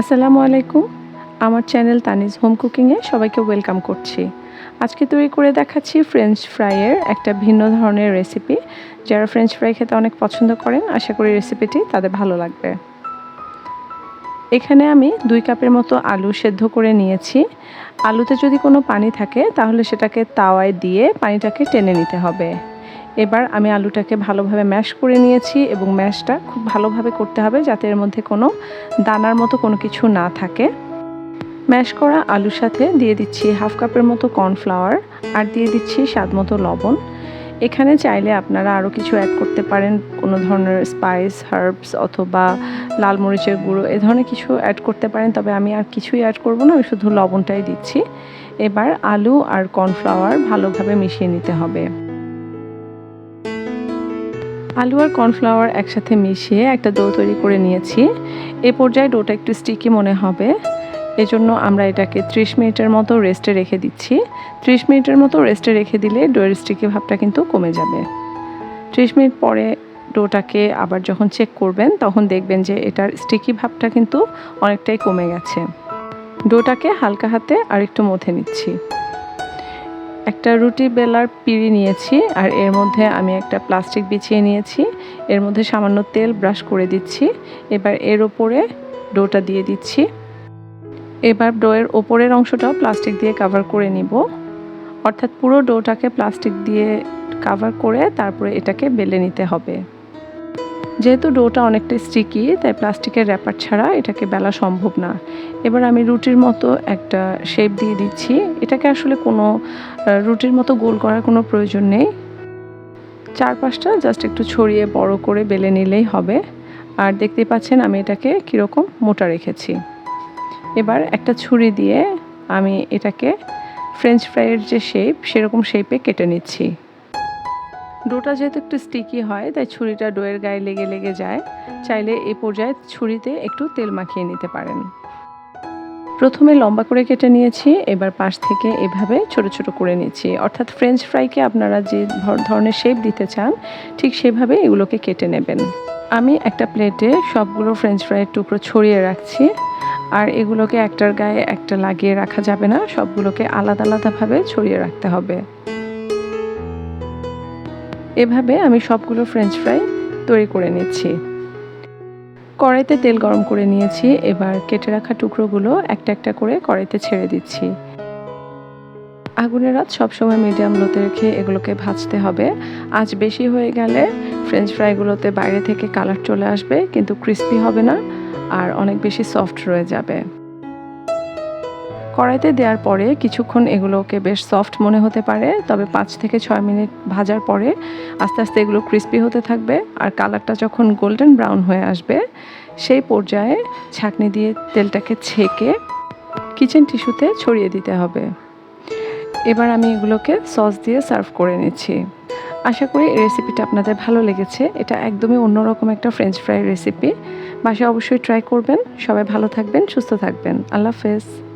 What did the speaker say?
আসসালামু আলাইকুম। আমার চ্যানেল তানিজ হোম কুকিংয়ে সবাইকে ওয়েলকাম করছি। আজকে তৈরি করে দেখাচ্ছি ফ্রেঞ্চ ফ্রাইয়ের একটা ভিন্ন ধরনের রেসিপি যারা ফ্রেঞ্চ ফ্রাই খেতে অনেক পছন্দ করেন, আশা করি রেসিপিটি তাদের ভালো লাগবে। এখানে আমি দুই কাপের মতো আলু সেদ্ধ করে নিয়েছি। আলুতে যদি কোনো পানি থাকে, তাহলে সেটাকে তাওয়ায় দিয়ে পানিটাকে টেনে নিতে হবে। এবার আমি আলুটাকে ভালোভাবে ম্যাশ করে নিয়েছি এবং ম্যাশটা খুব ভালোভাবে করতে হবে যাতে এর মধ্যে কোনো দানার মতো কোনো কিছু না থাকে। ম্যাশ করা আলুর সাথে দিয়ে দিচ্ছি হাফ কাপের মতো কর্নফ্লাওয়ার আর দিয়ে দিচ্ছি স্বাদ মতো লবণ। এখানে চাইলে আপনারা আরও কিছু অ্যাড করতে পারেন, কোনো ধরনের স্পাইস হার্বস অথবা লাল মরিচের গুঁড়ো, এ ধরনের কিছু অ্যাড করতে পারেন, তবে আমি আর কিছুই অ্যাড করব না, আমি শুধু লবণটাই দিচ্ছি। এবার আলু আর কর্নফ্লাওয়ার ভালোভাবে মিশিয়ে নিতে হবে। আলু আর কর্নফ্লাওয়ার একসাথে মিশিয়ে একটা ডো তৈরি করে নিয়েছি। এ পর্যায়ে ডোটা একটু স্টিকি মনে হবে। এজন্য আমরা এটাকে ত্রিশ মিনিটের মতো রেস্টে রেখে দিচ্ছি। ত্রিশ মিনিটের মতো রেস্টে রেখে দিলে ডোয়ের স্টিকি ভাবটা কিন্তু কমে যাবে। ত্রিশ মিনিট পরে ডোটাকে আবার যখন চেক করবেন, তখন দেখবেন যে এটার স্টিকি ভাবটা কিন্তু অনেকটাই কমে গেছে। ডোটাকে হালকা হাতে আর একটু মথে নিচ্ছি। একটা রুটি বেলার পিড়ি নিয়েছি আর এর মধ্যে আমি একটা প্লাস্টিক বিছিয়ে নিয়েছি। এর মধ্যে সামান্য তেল ব্রাশ করে দিচ্ছি। এবার এর ওপরে ডোটা দিয়ে দিচ্ছি। এবার ডোয়ের ওপরের অংশটাও প্লাস্টিক দিয়ে কাভার করে নিব। অর্থাৎ পুরো ডোটাকে প্লাস্টিক দিয়ে কাভার করে তারপরে এটাকে বেলে নিতে হবে। যেহেতু ডোটা অনেকটা স্টিকি তাই প্লাস্টিকের র্যাপার ছাড়া এটাকে বেলা সম্ভব না। এবার আমি রুটির মতো একটা শেপ দিয়ে দিচ্ছি। এটাকে আসলে কোনো রুটির মতো গোল করার কোনো প্রয়োজন নেই। চারপাশটা জাস্ট একটু ছড়িয়ে বড় করে বেলে নিলেই হবে। আর দেখতে পাচ্ছেন আমি এটাকে কীরকম মোটা রেখেছি। এবার একটা ছুরি দিয়ে আমি এটাকে ফ্রেঞ্চ ফ্রাইয়ের যে শেপ সেরকম শেপে কেটে নিচ্ছি। ডোটা যেহেতু একটু স্টিকি হয়, তাই ছুরিটা ডোয়ের গায়ে লেগে লেগে যায়। চাইলে এ পর্যায়ে ছুরিতে একটু তেল মাখিয়ে নিতে পারেন। প্রথমে লম্বা করে কেটে নিয়েছি, এবার পাশ থেকে এভাবে ছোট ছোট করে নিয়েছি অর্থাৎ ফ্রেঞ্চ ফ্রাইকে আপনারা যে ধরনের শেপ দিতে চান, ঠিক সেভাবে এগুলোকে কেটে নেবেন। আমি একটা প্লেটে সবগুলো ফ্রেঞ্চ ফ্রাইয়ের টুকরো ছড়িয়ে রাখছি, আর এগুলোকে একটার গায়ে একটা লাগিয়ে রাখা যাবে না, সবগুলোকে আলাদা আলাদাভাবে ছড়িয়ে রাখতে হবে। এভাবে আমি সবগুলো ফ্রেঞ্চ ফ্রাই তৈরি করে নিচ্ছি। কড়াইতে তেল গরম করে নিয়েছি, এবার কেটে রাখা টুকরোগুলো একটা একটা করে কড়াইতে ছেড়ে দিচ্ছি। আগুনের রাত সবসময় মিডিয়াম লোতে রেখে এগুলোকে ভাজতে হবে। আজ বেশি হয়ে গেলে ফ্রেঞ্চ ফ্রাইগুলোতে বাইরে থেকে কালার চলে আসবে, কিন্তু ক্রিস্পি হবে না, আর অনেক বেশি সফট রয়ে যাবে। কড়াইতে দেওয়ার পরে কিছুক্ষণ এগুলোকে বেশ সফট মনে হতে পারে, তবে পাঁচ থেকে ছয় মিনিট ভাজার পরে আস্তে আস্তে এগুলো ক্রিস্পি হতে থাকবে আর কালারটা যখন গোল্ডেন ব্রাউন হয়ে আসবে, সেই পর্যায়ে ছাঁকনি দিয়ে তেলটাকে ছেঁকে কিচেন টিস্যুতে ছড়িয়ে দিতে হবে। এবার আমি এগুলোকে সস দিয়ে সার্ভ করে নিচ্ছি। আশা করি এই রেসিপিটা আপনাদের ভালো লেগেছে। এটা একদমই অন্যরকম একটা ফ্রেঞ্চ ফ্রাই রেসিপি বাসায় অবশ্যই ট্রাই করবেন। সবাই ভালো থাকবেন, সুস্থ থাকবেন। আল্লাহ হাফেজ।